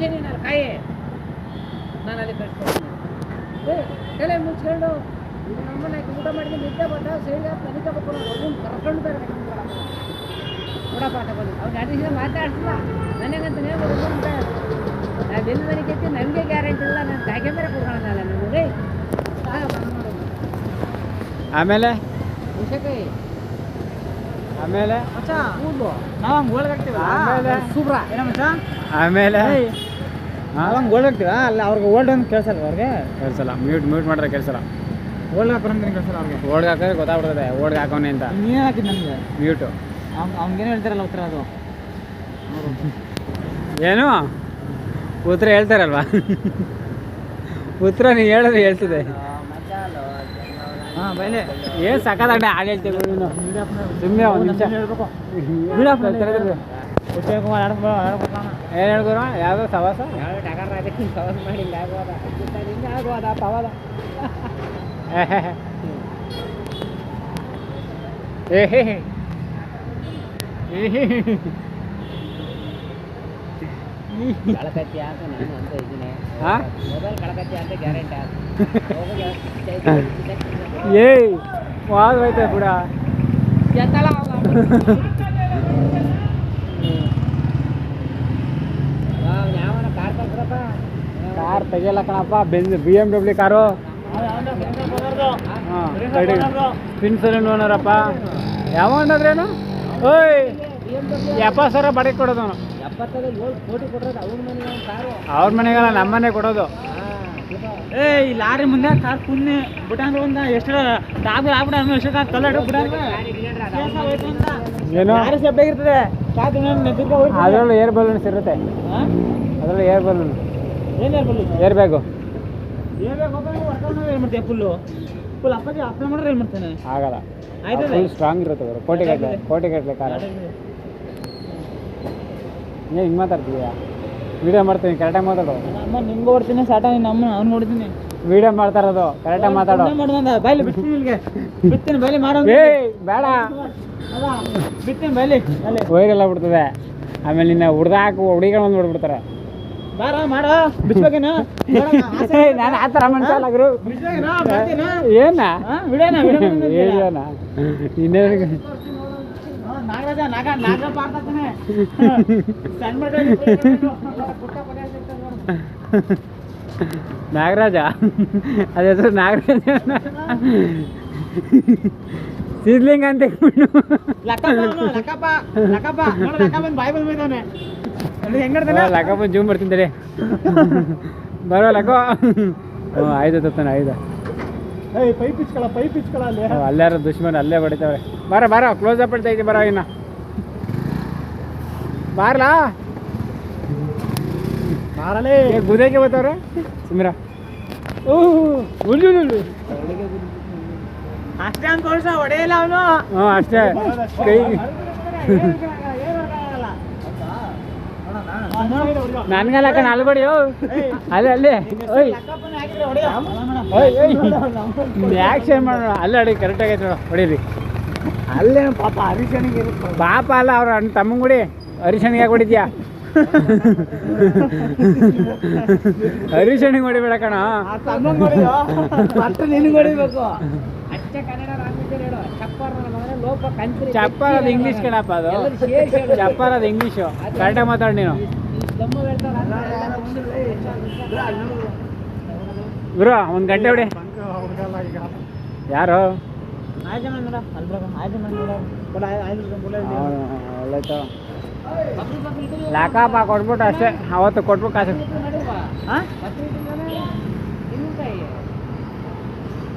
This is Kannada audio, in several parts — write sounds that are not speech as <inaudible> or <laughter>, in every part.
ಕಾಯಿ? ನಾನು ಅಲ್ಲಿ ಕಟ್ಕೊಡ್ತೀನಿ ಏ ತಲೆ ಮುಚ್ಕೊಂಡು ನಮ್ಮನ್ನ ಊಟ ಮಾಡಿದ್ರೆ ನಿದ್ದೆ ಬಂದ ಸೈಡ್ಗೆ ಕಲಿಕಬೇಕು ಅವ್ನು ಕರ್ಕೊಂಡು ಬೇರೆ ಪಾಠ ಬಂದು ಅವ್ರು ಎರಡು ಮಾತಾಡ್ಸಲ್ಲ? ಮಾತಾಡ್ತಿಲ್ಲ ನನಗಂತ ನಾವು ಎಲ್ಲಿ ಮನೆಗೆ ಎತ್ತಿ ನನಗೆ ಗ್ಯಾರಂಟಿ ಇಲ್ಲ. ನಾನು ಕಾಯ್ಕೆ ಬೇರೆ ಕೊಡ್ಕೊಳ್ಳೋದಲ್ಲ ನಮಗೆ. ಆಮೇಲೆ? ಹುಷಕಾಯಿ ಆಮೇಲೆ? ಮಚ್ಚ ನಾವು ಗೋಲ್ಡ್ ಆಮೇಲೆ? ಏನ ಮಚ್ಚ? ಆಮೇಲೆ? ನಾವ್ ಹಂಗ್ ಗೋಲ್ಡ್ ಹಾಕ್ತೀವ? ಅಲ್ಲ ಅವ್ರಿಗೆ ಓಲ್ಡ್ ಅಂತ ಕೇಳ್ಸಲ್ಲ ಅವ್ರಿಗೆ? ಕೆಲಸಲ್ಲ ಮ್ಯೂಟ್ ಮ್ಯೂಟ್ ಮಾಡಿದ್ರೆ ಕೆಲಸಲ್ಲ ಓಲ್ಡ್ ಹಾಕೋರ್ ಅಂತ ಕೇಳ್ಸಲ್ಲ ಅವ್ರಿಗೆ? ಓಡ್ಗೆ ಹಾಕಿದ್ರೆ ಗೊತ್ತಾಗ್ಬಿಡ್ತದೆ ಓಡ್ಗೆ ಹಾಕೋನೆ ಅಂತ. ನೀನ್ ಹಾಕಿದ್ ನಮ್ಗೆ? ಮ್ಯೂಟು ಅವ್ನು ಅವ್ನಿಗೇನು ಹೇಳ್ತಾರಲ್ಲ ಉತ್ತರ ಅದು. ಏನು? ಉತ್ತರ ಹೇಳ್ತಾರಲ್ವಾ? ಉತ್ತರ ನೀ ಹೇಳಿದ್ರೆ ಹೇಳ್ತಿದೆ ಹಾಂ ಬೈಲೆ ಏನು ಸಕ್ಕತ್ತಾಗ ಹಾಡು ಹೇಳ್ತೀವಿ ಸುಮ್ಮನೆ ಒಂದು ನಿಮಿಷ. ಹೇಳ್ಬೇಕು. ಬಿಡಪ್ಪ ತೆರೆದ್ರೆ ಉಚ್ಚ ಕುಮಾರ್ ಆಡ್ಬೇಕು ಏನು ಹೇಳ್ಕೊರ ಯಾವುದೋ ಸವಾಸ? ಯಾವ ಟಗರ ಅದಕ್ಕೆ ಸವಾಸ ಮಾಡಿ ಹಿಂಗೆ ಆಗೋದ ಹಿಂಗೆ ಆಗೋದ ಪವದ ಏ ಹೇ ಹೇ. ಏ ಹೇ ಹೇ. ಕಳಕತ್ತಿ ಅಂತ ನಾನು ಅಂತ ಇದ್ದೀನಿ? ಮೊಬೈಲ್ ಕಳಕತ್ತಿ ಅಂತ ಗ್ಯಾರಂಟಿ <laughs> ಏಯ್ ವಾದ ಕೂಡ ಬಿಡ. ಯಾವನ ಕಾರ್ ತಗೊಳಪ್ಪ ಕಾರ್ ತೆಗಿಯಲ್ಲ ಕಣಪ್ಪ. Benz B M W car ಹಾಂ ಸ್ಪಿನ್ ಸಲೂನ್ ಓನರಪ್ಪ ಯಾವ ಅಂದ್ರೇನು ಓಯ್ ಎಪ್ಪತ್ತು ಸಾವಿರ ಬಾಡಿಗೆ ಕೊಡೋದು ಅವನು. ಅವ್ರ ಮನೆಗಲ್ಲ ನಮ್ಮ ಮನೆ ಕೊಡೋದು. ಏ ಈ ಲಾರಿ ಮುಂದೆ ಕಾರ್ ಪುಣ್ಯ ಬಿಟ್ಟಾಂಗ ಒಂದ ಎಷ್ಟು ಟಾಪ್ ಆಗ್ಬಿಡ ಅನ್ನೋ ಎಷ್ಟು ಕಾರ್ ಬಿಡಾಂಗ ಏನು? ಲಾರಿ ಹೋಯ್ತು ಅದರಲ್ಲೂ ಏರ್ ಬಲೂನ್ಸ್ ಇರುತ್ತೆ. ಅದರಲ್ಲೂ air balloon air bag. Full full ಅಪ್ಪಾಜಿ ಅಪ್ಲೈ ಮಾಡಿದ್ರೆ ಏನು ಮಾಡ್ತಾನೆ? ಆಗಲ್ಲ. ಫುಲ್ ಸ್ಟ್ರಾಂಗ್ ಇರುತ್ತೆ ಅವರು ಕೋಟಿ ಗಟ್ಟಲೆ ಕೋಟಿ ಗಟ್ಟಲೆ ಕಾರ ಏನ್ ಹಿಂಗೆ ಮಾತಾಡ್ತೀಯಾ ವಿಡಿಯೋ ಮಾಡ್ತೀನಿ ಕರೆಕ್ಟಾಗಿ ಮಾತಾಡು. ಅಮ್ಮ ನಿಂಗೆ ಓಡ್ತೀನಿ ಸಾಟ ನಿನ್ನ ಅಮ್ಮ ಅವ್ನು ನೋಡ್ತೀನಿ ವಿಡಿಯೋ ಮಾಡ್ತಾ ಇರೋದು ಕರೆಕ್ಟಾಗಿ ಮಾತಾಡು. ಬೈಲಿ ಬಿಡ್ತೀನಿ ಇಲ್ಲಿಗೆ ಬಿಡ್ತೀನಿ ಬೈಲಿ ಮಾಡೋ ಏಯ್ ಬೇಡ. ಬಿಡ್ತೀನಿ ಬೈಲಿ ವೈರೆಲ್ಲ ಬಿಡ್ತದೆ. ಆಮೇಲೆ ನಿನ್ನ ಹುಡ್ದಾಕು ಹುಡುಗಿಗಳು ಬಂದು ಬಿಡ್ಬಿಡ್ತಾರೆ ಬಾರ ಮಾಡೋ. ಬಿಡ್ಬೇಕೇನು ಏಯ್, ನಾನು ಆ ಥರ ಮನುಷ್ಯ ಅಲ್ಲ ಗುರು. ಬಿಡ್ಬೇಕೇನಾ ಬರ್ತೀನಾ? ಏನ? ವಿಡಿಯೋನ ವಿಡಿಯೋ ಏನ? ಇನ್ನೇನು? ನಾಗರಾಜ ನಾಗ ಪಾಡ್ತಾನೆ ನಾಗರಾಜ? ಅದ ಹೆಸರು ನಾಗರಾಜ ಸಿದ್ಲಿಂಗ್ ಅಂತ ಇಟ್ಬಿಟ್ಟು ಲಕ್ಕಪ್ಪ ಅವ್ನು, ಲಕ್ಕಪ್ಪ ಲಕ್ಕಪ್ಪ. ನೋಡು ಲಕ್ಕ ಬಂದು ಬಾಯಿ ಬಂದು ಹೆಂಗಡ್ತಾನೆ ಲಕ್ಕಪ್ಪ ಜೂಮ್ ಬರ್ತೀನಿ ಬರೋ ಲಕ್ಕೋ ಹ್ಞೂ ಆಯ್ತು ತತ್ತಾನ ಆಯ್ತು ಪೈಪ್ ಇಚ್ಕೊಳ ಪೈಪ್ ಇಚ್ಕೊಳ ಅಲ್ಲಿ ಅಲ್ಲಾರು ದುಶ್ಮನ್ ಅಲ್ಲೇ ಬಡಿತಾವೆ ಬಾರ ಬಾರ ಕ್ಲೋಸ್ ಅಪ್ ಇಡ್ತಾ ಇದ್ದಿ ಬರೋ ಇನ್ನ ಬಾರ್ಲಾ ಬಾರಲೇ ಏ ಗುದೇಗೆ ಬರ್ತಾವ್ರೆ ಸುಮಿರ ಓಹ್ ಉಳ್ಳು ಅಷ್ಟೇ ಅಂತ ತೋರ್ಸ ಹೊಡೆಯಲ್ಲ ಅವನು ಹ್ಞೂ ಅಷ್ಟೇ ಕೈ ನನ್ಗಲ್ಲ ಕಣ ಅಲ್ಲಿ ಬಡಿ ಓ. ಅಲ್ಲೇ ಅಲ್ಲೇ. ಓಯ್. ಆ್ಯಕ್ಷನ್ ಮಾಡೋಣ ಅಲ್ಲೇ ಅಡಿ ಕರೆಕ್ಟ್ ಆಗೈತೆ ನೋಡ ಹೊಡೀರಿ ಅಲ್ಲೇ ಪಾಪ ಹರಿಶನಿಗೆ ಪಾಪ ಅಲ್ಲ ಅವ್ರ ಅಣ್ಣ ತಮ್ಮಂಗ್ ಗುಡಿ ಹರಿಶನಿಗೆ ಯಾಕೆ ಹೊಡಿದ್ಯಾ? ಹರಿಶನಿಗೆ ಹೊಡಿಬೇಡ ಕಣ. ಹೊಡಿಬೇಕು. ಚಪ್ಪರ್ ಅದು ಇಂಗ್ಲೀಷ್ ಕಣಪ್ಪ ಅದು. ಚಪ್ಪರ್ ಅದು ಇಂಗ್ಲೀಷು. ಕರೆಕ್ಟಾಗಿ ಮಾತಾಡಿ ನೀನು. ಗುರು ಒಂದು ಗಂಟೆ ಬಿಡಿ ಯಾರು? ಲಾಕಪ್ಪ ಕೊಟ್ಬಿಟ್ಟು ಅಷ್ಟೇ. ಅವತ್ತು ಕೊಟ್ಬಿಟ್ಟು ಕಾಸು.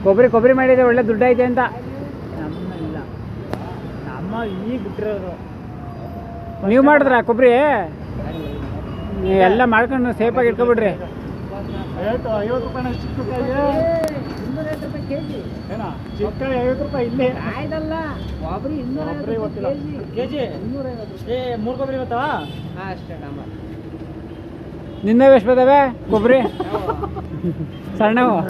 ಕೊಬ್ಬರಿ ಕೊಬ್ಬರಿ ಮಾಡಿದ್ರೆ ಒಳ್ಳೆ ದುಡ್ಡು ಐತೆ ಅಂತ. ನಮ್ಮ ಈಗ ಬಿಟ್ಟಿರೋದು. ನೀವು ಮಾಡಿದ್ರ ಕೊಬ್ಬರಿ? ಎಲ್ಲ ಮಾಡ್ಕೊಂಡು ಸೇಫಾಗಿ ಇಟ್ಕೊಬಿಡ್ರಿ. ಐವತ್ತು ಐವತ್ತು ರೂಪಾಯಿ ಚಿಕ್ಕ ಕೆಜಿ. ಏನ? ಚಿಕ್ಕ ಐವತ್ತು ರೂಪಾಯಿ ಇಲ್ಲಿ? ಆಯ್ತಲ್ಲ. ಒಬ್ರಿ ಗೊತ್ತಿಲ್ಲ ಇನ್ನೂರೈವತ್ತು ಕೆ ಜಿ ಇನ್ನೂರೈವತ್ತು ಏ ಮೂರು ಕೊಬ್ಬರಿ ಇವತ್ತವ ಹಾಂ ಅಷ್ಟೇ ನಮ್ಮ ನಿನ್ನ ಎಷ್ಟು ಬರ್ತವೆ ಕೊಬ್ಬರಿ? ಸಣ್ಣವು? <laughs>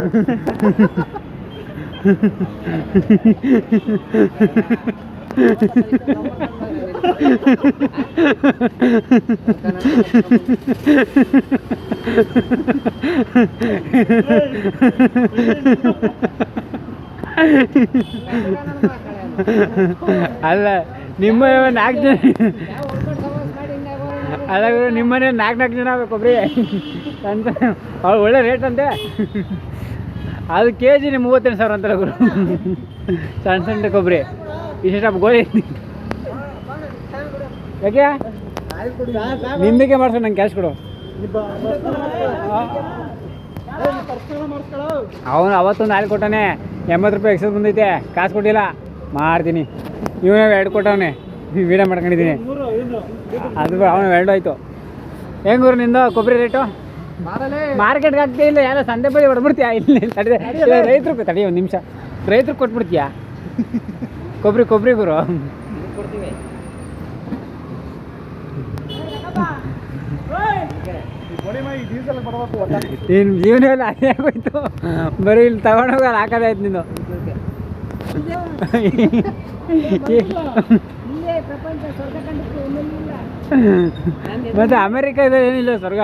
<laughs> ಅಲ್ಲ, ನಿಮ್ಮ ನಾಲ್ಕು ಜನ ಅಲ್ಲ ನಿಮ್ಮನೆ ನಾಲ್ಕು ನಾಲ್ಕು ಜನ ಆಗ್ಬೇಕು ಕೊಬ್ಬರಿ ಅಂತ ಅವ್ರು ಒಳ್ಳೆ ರೇಟ್ ಅಂತೆ. ಅದು ಕೆ ಜಿನೇ ಮೂವತ್ತೆಂಟು ಸಾವಿರ ಅಂತಾರೆ ಗುರು. ಸಣ್ಣ ಸಣ್ಣ ಕೊಬ್ಬರಿ ಇಷ್ಟ ಗೋಳಿ ಯಾಕೆ? ನಿಂದಕ್ಕೆ ಮಾಡ್ಸೋ, ನಂಗೆ ಕ್ಯಾಶ್ ಕೊಡು. ಅವನು ಅವತ್ತೊಂದು ಹಾಲು ಕೊಟ್ಟಾನೆ. ಎಂಬತ್ತು ರೂಪಾಯಿ ಎಕ್ಸಸ್ ಬಂದೈತೆ. ಕಾಸು ಕೊಟ್ಟಿಲ್ಲ. ಮಾಡ್ತೀನಿ. ಇವನೇ ಎರಡು ಕೊಟ್ಟವನೆ. ವೀಡಿಯೋ ಮಾಡ್ಕೊಂಡಿದ್ದೀನಿ. ಅದು ಅವನು ಎರಡು ಆಯ್ತು. ಹೆಂಗೂರು ಗುರು ನಿಂದು? ಕೊಬ್ಬರಿ ರೇಟು ಮಾರ್ಕೆಟ್ಗೆ ಆಗ್ತಾ ಇಲ್ಲ, ಯಾರೋ ಸಂತೆ ಬಳಿ ಹೊಡ್ಬಿಡ್ತೀಯಾ? ಇಲ್ಲಿ ತಡೆ ರೈತರು ತಡಿ ಒಂದು ನಿಮಿಷ. ರೈತರು ಕೊಟ್ಬಿಡ್ತೀಯಾ? ಕೊಬ್ಬರಿ ಕೊಬ್ಬರಿ ಗುರು. ನಿನ್ನ ಜೀವನ ಎಲ್ಲ ಅದೇ ಬರೀ ಇಲ್ಲಿ ತಗೊಂಡೋಗ ಹಾಕೋದಾಯ್ತು ನೀನು ಮತ್ತೆ ಅಮೆರಿಕದಲ್ಲಿ ಏನಿಲ್ಲ ಸ್ವರ್ಗ?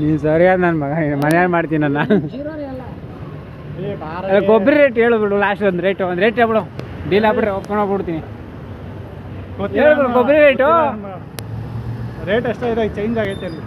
ನೀನ್ ನೀನು ಸರಿಯಾದ ನನ್ನ ಮಗ ಮನೆಯಲ್ಲಿ ಮಾಡ್ತೀನಿ ನನ್ನ. ಗೊಬ್ಬರ ರೇಟ್ ಹೇಳು ಬಿಡು ಲಾಸ್ಟ್ ಒಂದು ರೇಟ್ ಒಂದು ರೇಟ್ ಹೇಳ್ಬಿಡು. ಡೀಲ್ ಹಾಕ್ಬಿಟ್ರೆ ಒಪ್ಕೊಂಡು ಹೋಗ್ಬಿಡ್ತೀನಿ. ಕೊಬ್ಬರಿ ರೇಟು ರೇಟ್ ಅಷ್ಟೇ ಇದೆ ಚೇಂಜ್ ಆಗೈತೆ ಅಲ್ಲಿ.